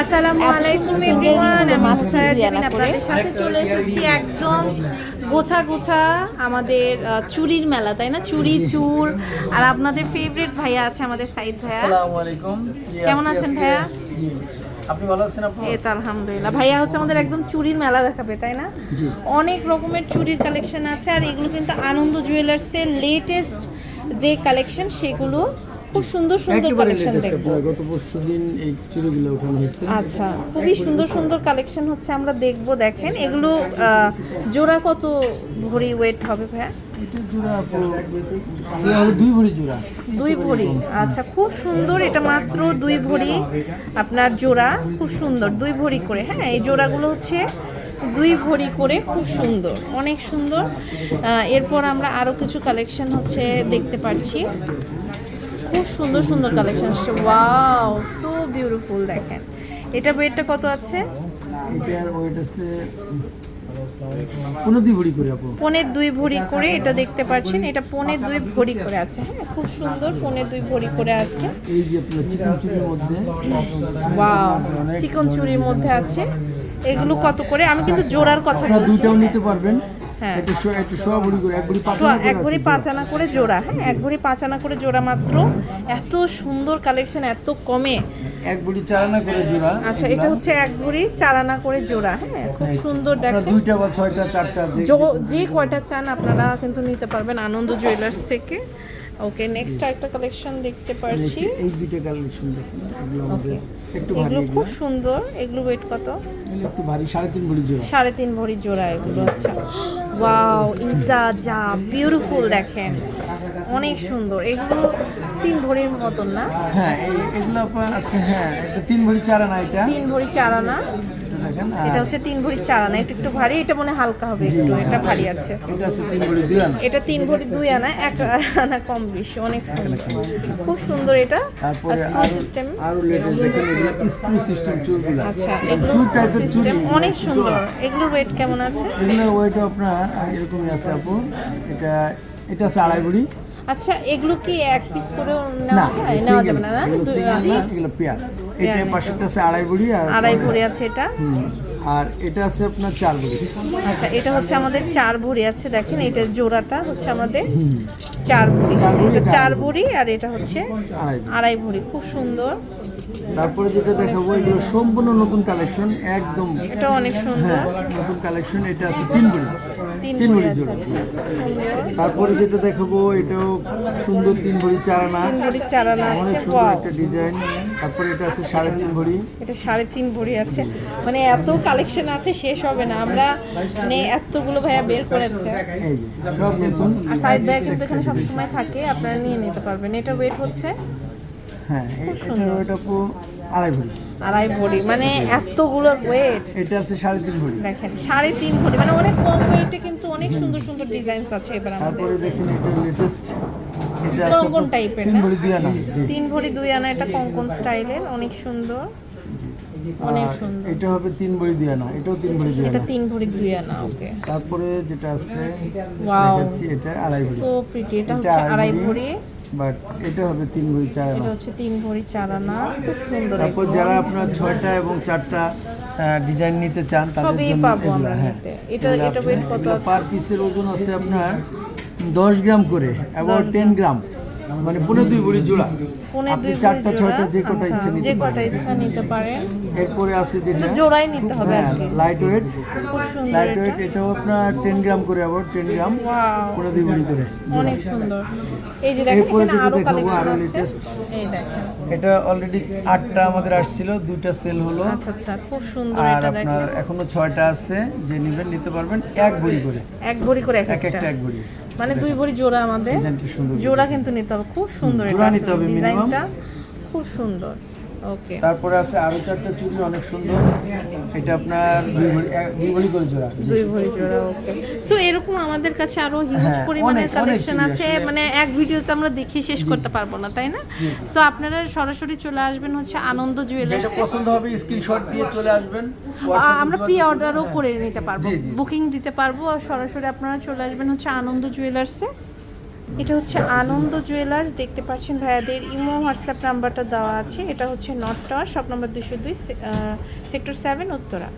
আসসালামু আলাইকুম এভরিওয়ান আমি। আপনাদের সাথে চলে এসেছি একদম গোছা গোছা আমাদের চুরির মেলা তাই না? চুরি চুর। আর আপনাদের ফেভারিট ভাইয়া আছে আমাদের সাইদ ভাইয়া। আসসালামু আলাইকুম। কেমন আছেন ভাইয়া? আপনি ভালো আছেন আপু? এই তো আলহামদুলিল্লাহ। ভাইয়া হচ্ছে আমাদের একদম চুরির মেলা দেখাবে তাই না? অনেক রকমের চুরির কালেকশন আছে আর এগুলো কিন্তু আনন্দ জুয়েলার্সের লেটেস্ট যে কালেকশন সেগুলো খুব সুন্দর সুন্দর কালেকশন দেখব। আপনার গত পরশু দিন এই চুড়িগুলো উঠানো হয়েছে। আচ্ছা খুবই সুন্দর সুন্দর কালেকশন হচ্ছে আমরা দেখব দেখেন। এগুলো জোড়া কত ভরি ওয়েট হবে ভাইয়া? দুই ভরি আচ্ছা খুব সুন্দর এটা মাত্র দুই ভরি আপনার জোড়া। খুব সুন্দর দুই ভরি করে হ্যাঁ? এই জোড়াগুলো হচ্ছে দুই ভরি করে খুব সুন্দর অনেক সুন্দর। এরপর আমরা আরও কিছু কালেকশন হচ্ছে দেখতে পাচ্ছি। খুব সুন্দর সুন্দর কালেকশন আসছে। ওয়াও সো বিউটিফুল দেখেন। এটা ওয়েটটা কত আছে? এটার ওয়েট আছে পনেরো দুই ভরি করে আপু। পনেরো দুই ভরি করে এটা দেখতে পাচ্ছেন এটা পনেরো দুই ভরি করে আছে। হ্যাঁ খুব সুন্দর পনেরো দুই ভরি করে আছে। এই যে চিকন চুড়ির মধ্যে ওয়াও চিকন চুরির মধ্যে আছে। এগুলো কত করে? আমি কিন্তু জোড়ার কথা বলছি। দুইটাও নিতে পারবেন। হ্যাঁ। এক ভরি পাঁচ আনা করে জোড়া। হ্যাঁ এক ভরি পাঁচ আনা করে জোড়া মাত্র। এত সুন্দর কালেকশন এত কমে। এক ভরি চার আনা করে জোড়া। আচ্ছা এটা হচ্ছে এক ভরি চার আনা করে জোড়া হ্যাঁ খুব সুন্দর দেখেন। দুইটা বা ছয়টা চারটা যে কয়টা চান আপনারা কিন্তু নিতে পারবেন আনন্দ জুয়েলার্স থেকে। ওকে নেক্সট একটা কালেকশন দেখতে পারছি। এই দুইটা কালেকশন দেখুন এগুলো আমাদের একটু ভারী এগুলো খুব সুন্দর। এগুলো ওয়েট কত? এগুলো একটু ভারী সাড়ে তিন ভরি জোড়া। সাড়ে তিন ভরি জোড়া এগুলো আচ্ছা। ওয়াও এটা যা বিউটিফুল দেখেন। অনেক সুন্দর। এগুলো তিন ভরির মতন না? হ্যাঁ এগুলো আছে হ্যাঁ এটা তিন ভরি চার আনা এটা। তিন ভরি চার আর এটা হচ্ছে তিন ভরি চার আনা এটা একটু ভারী এটা মনে হালকা হবে একটু এটা ভারী আছে। এটা তিন ভরি দুই আনা। এক আনা কম বেশি অনেক খুব সুন্দর এটা স্ক্রু সিস্টেম স্ক্রু সিস্টেম চুলগুলো। আচ্ছা এগুলো সিস্টেম অনেক সুন্দর। এগুলোর ওয়েট কেমন আছে? এগুলো ওয়েট আপনার এরকমই আছে আপু। এটা এটা আছে আড়াই ভরি। আচ্ছা এগুলো কি এক পিস করে নেওয়া যায়? নেওয়া যাবে না না? দুই- single না, এগুলো পেয়ার এটা পাশেরটা আছে আড়াই ভরি আর আড়াই বুড়ি আছে এটা। আর এটা আছে আপনার চার ভরি আচ্ছা এটা হচ্ছে আমাদের চার ভরি আছে দেখেন এটা জোড়াটা হচ্ছে আমাদের চার বুড়ি। চার ভরি আর এটা হচ্ছে আড়াই বুড়ি। আড়াই ভরি খুব সুন্দর। তারপরে যেটা দেখাবো এগুলো সম্পূর্ণ নতুন কালেকশন একদম এটা অনেক সুন্দর। হ্যাঁ নতুন কালেকশন এটা আছে তিন ভরি তিন ভরি জোড়া। আচ্ছা তারপরে যেটা দেখাবো এটাও সুন্দর তিন ভরি চার আনা তিন ভরি চার আনা আছে অনেক সুন্দর একটা ডিজাইন। তারপরে এটা আছে সাড়ে তিন ভরি এটা সাড়ে তিন ভরি আছে। মানে এত কালেকশন আছে শেষ হবে না। আমরা মানে এতগুলো ভাইয়া বের করেছে। সব নতুন। আর সাইড ব্যাগ কিন্তু এখানে সবসময় থাকে আপনারা নিয়ে নিতে পারবেন। এটা ওয়েট হচ্ছে হ্যাঁ এটা আড়াই ভরি। আড়াই ভরি মানে এতগুলোর ওয়েট এটা আছে সাড়ে তিন ভরি। দেখেন সাড়ে তিন ভরি মানে অনেক কম ওয়েটে কিন্তু অনেক সুন্দর সুন্দর ডিজাইন আছে এবার আমাদের। তারপরে দেখুন এটা লেটেস্ট কঙ্কন টাইপের তিন ভরি দুই আনা তিন ভরি দুই আনা এটা কঙ্কন স্টাইলের অনেক সুন্দর। অনেক সুন্দর। এটা হবে তিন ভরি দুই আনা এটাও তিন ভরি দুই এটা তিন ভরি দুই আনা ওকে তারপরে যেটা আছে ওয়াও দেখাচ্ছি এটা আড়াই ভরি। সো প্রিটি এটা এটা হচ্ছে আড়াই আড়াই ভরি। বাট এটা হবে তিন ভরি চার এটা হচ্ছে তিন ভরি চার আনা। খুব সুন্দর তারপর যারা আপনার ছয়টা এবং চারটা ডিজাইন নিতে চান তাদের জন্য হ্যাঁ। এটা- এটা ওয়েট কত আছে? পার পিসের ওজন আছে আপনার দশ গ্রাম করে এবং টেন গ্রাম। মানে পনেরো দুই ভরি জোড়া। পৌনে দুই চারটা ছয়টা যে কটা আচ্ছা, ইচ্ছে নিতে যে কটা ইচ্ছা নিতে পারেন। এরপরে আছে যেটা জোড়াই নিতে হবে আর কি। লাইট ওয়েট লাইট এটা। ওয়েট এটাও আপনার টেন গ্রাম করে আবার টেন গ্রাম ওয়াও পনেরো দুই ভরি করে অনেক সুন্দর। এই যে দেখেন এখানে আরও কালেকশন আছে। এই দেখেন। এটা অলরেডি আটটা আমাদের আসছিল দুইটা সেল হলো। আচ্ছা আচ্ছা খুব সুন্দর আর এটা আপনার এখনও ছয়টা আছে যে নিবেন নিতে পারবেন এক ভরি করে। এক ভরি করে এক এক একটা একটা। এক ভরি মানে দুই ভরি জোড়া আমাদের। জোড়া কিন্তু। নিতে হবে। খুব সুন্দর। ডিজাইনটা খুব সুন্দর। ওকে তারপরে আছে আরও চারটা চুড়ি অনেক সুন্দর। এটা আপনার দুই ভরি দুই ভরি করে জোড়া। দুই ভরি জোড়া ওকে সো এরকম আমাদের কাছে আরও হিউজ হ্যাঁ, পরিমাণের কালেকশন আছে। মানে এক ভিডিওতে আমরা দেখিয়ে শেষ করতে পারব না তাই না? সো আপনারা সরাসরি চলে আসবেন হচ্ছে আনন্দ জুয়েলার্স যেটা পছন্দ হবে স্ক্রিনশট দিয়ে চলে আসবেন। আমরা প্রি অর্ডারও করে নিতে পারব। বুকিং দিতে পারব। আর সরাসরি আপনারা চলে আসবেন হচ্ছে আনন্দ জুয়েলার্সে এটা হচ্ছে আনন্দ জুয়েলার্স দেখতে পাচ্ছেন ভাইয়াদের ইমো হোয়াটসঅ্যাপ নাম্বারটা দেওয়া আছে। এটা হচ্ছে নর্থ টাওয়ার শপ নম্বর দুশো দুই সেক্টর সেভেন উত্তরা।